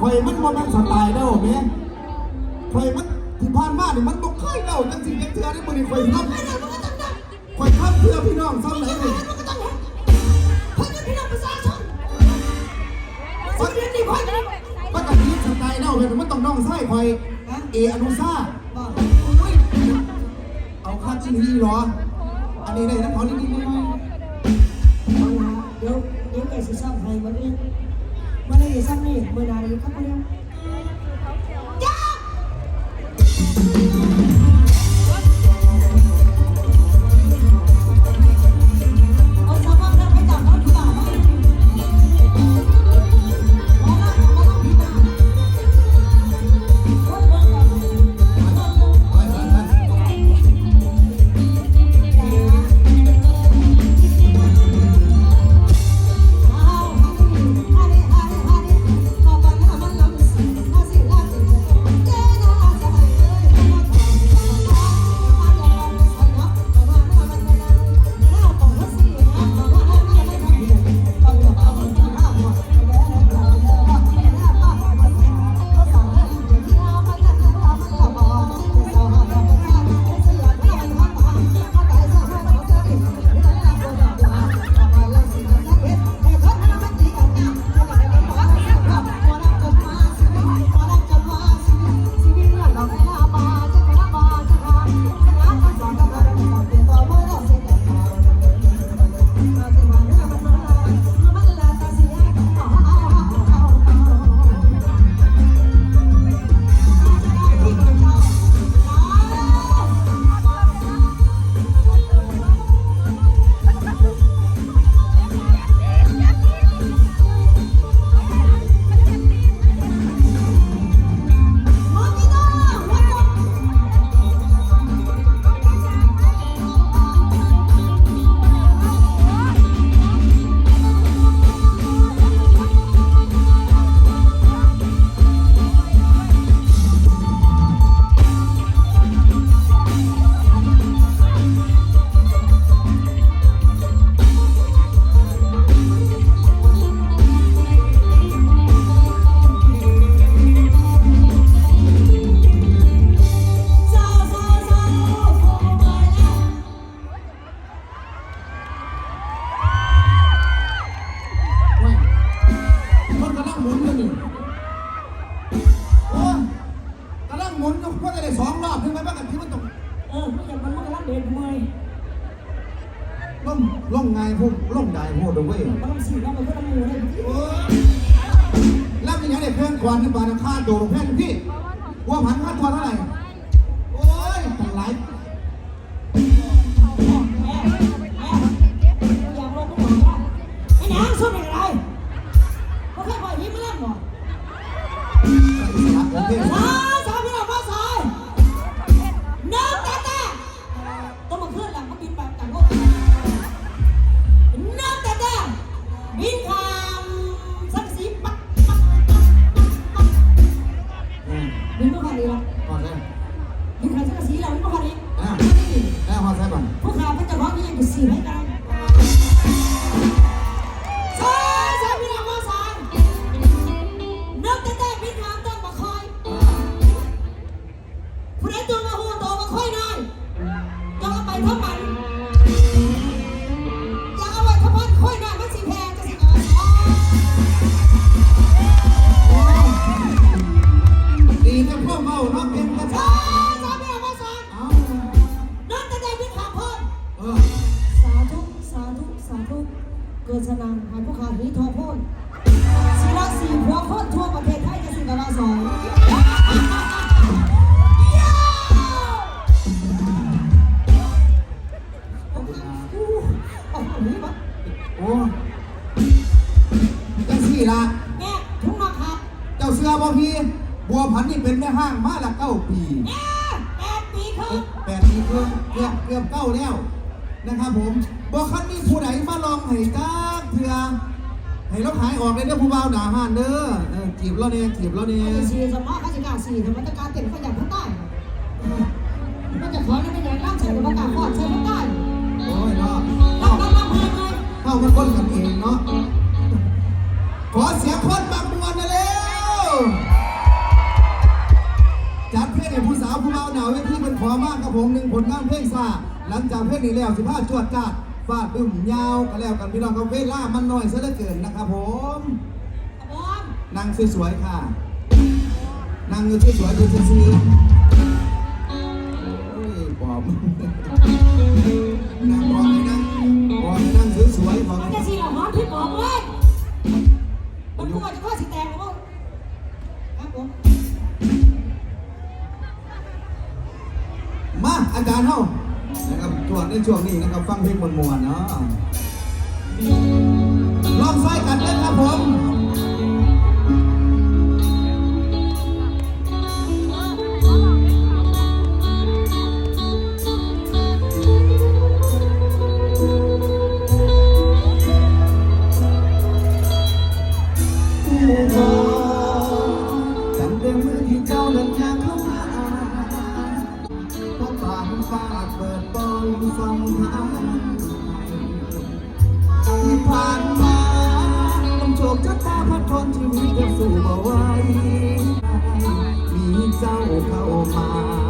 ข่อยมันบ่แม่นสไตล์เด้อแม่ข่อยมันที่ผ่านมานี่มันบ่เคยเล่าจังสิจังเทื่อได้มื้อนี้ข่อยทำไม่ได้มันก็ต้องได้ข่อยทำเพื่อพี่น้องซ้ำไหนนี่มันก็ต้องได้เน่าชนคนเรียนดีคนนี้มันก็มีสไตล์เด้อแม่มันต้องน้องชายข่อยเออนุชาเอาค่าจริงนี่เหรอ อันนี้ได้นะขอนิดๆหน่อยเอาละเดี๋ยวเดี๋ยวแกสิสร้างให้วันนี้ วันนี้สร้างนี่เมื่อไหร่ครับวันนี้จ้า ล่มไงพวกล่มได้พวกเดเว้ยมันต้องสีแล้วมันก็ต้องมูเลยโอ้ยแล้วมีอย่างไรเพื่อนก่อนที่บานค่าโดดเพื่อนพี่ว่าพันค่าทอนเท่าไหร่โอ้ยตั้งหลายแม่แม่อยากลงก็บอกว่าไอ้หนังสู้อะไรเขาแค่ปล่อยยิ้มไม่เล่นหรอโอเคสายสาย นางหายพวกขาหีทอพ่นศิลาสีหัวโคนทั่วประเทศไทยจะสิกราสองเอาเอาหนีมาโอ้จังสี่ละแง่ทุ่งนาครับเจ้าเสือบ่พี่บัวพันธุ์นี่เป็นแม่ห้างมาละเก้าปีแง่แปดปีครึ่งแปดปีเกือบเกือบเกือบเก้าแล้วนะครับผมบ่คันมีผู้ใดมาลองให้จ้า เพื่อให้เราขายออกเลยเด้อผู้บ่าวด่าห่านเด้อเออจีบเราเนี่ยจีบเราเนี่ยจะสีสมอข้าจะกาสีธรรมการเต็มขยันทั้งใต้มันจะขอได้ไม่ได้ร่างใส่ธรรมการขอดใส่ทั้งใต้โอ้ยเนาะเข้าเามันคนกันเองเนาะขอเสียงคนบางมวลนะเร็วจัดเพลงให้ผู้สาวผู้บ่าวหนาวเวทีมันขอมากครับผมหนึ่งผลงานเพลงซาหลังจากเพลงนี้แล้วสิบห้าจวดจัด ฟาดบึ้มยาวก็แล้วกันพี่น้องก็เวลามันน้อยซะเหลือเกินนะครับผมครับผมนางสวยๆค่ะนางอยู่สวยๆดูซื่อๆโอ้ยปอมนางปอมนะปอมนางสวยๆปอมมันจะสีอออนพี่ปอมเว้ยมันพูจะพ่สีแดงหรือเครับผมมาอาจารย์เฮา ในช่วงนี้นะครับ ฟังเพลงมวลๆเนาะลองใส่กันเล่นครับผม 过吗？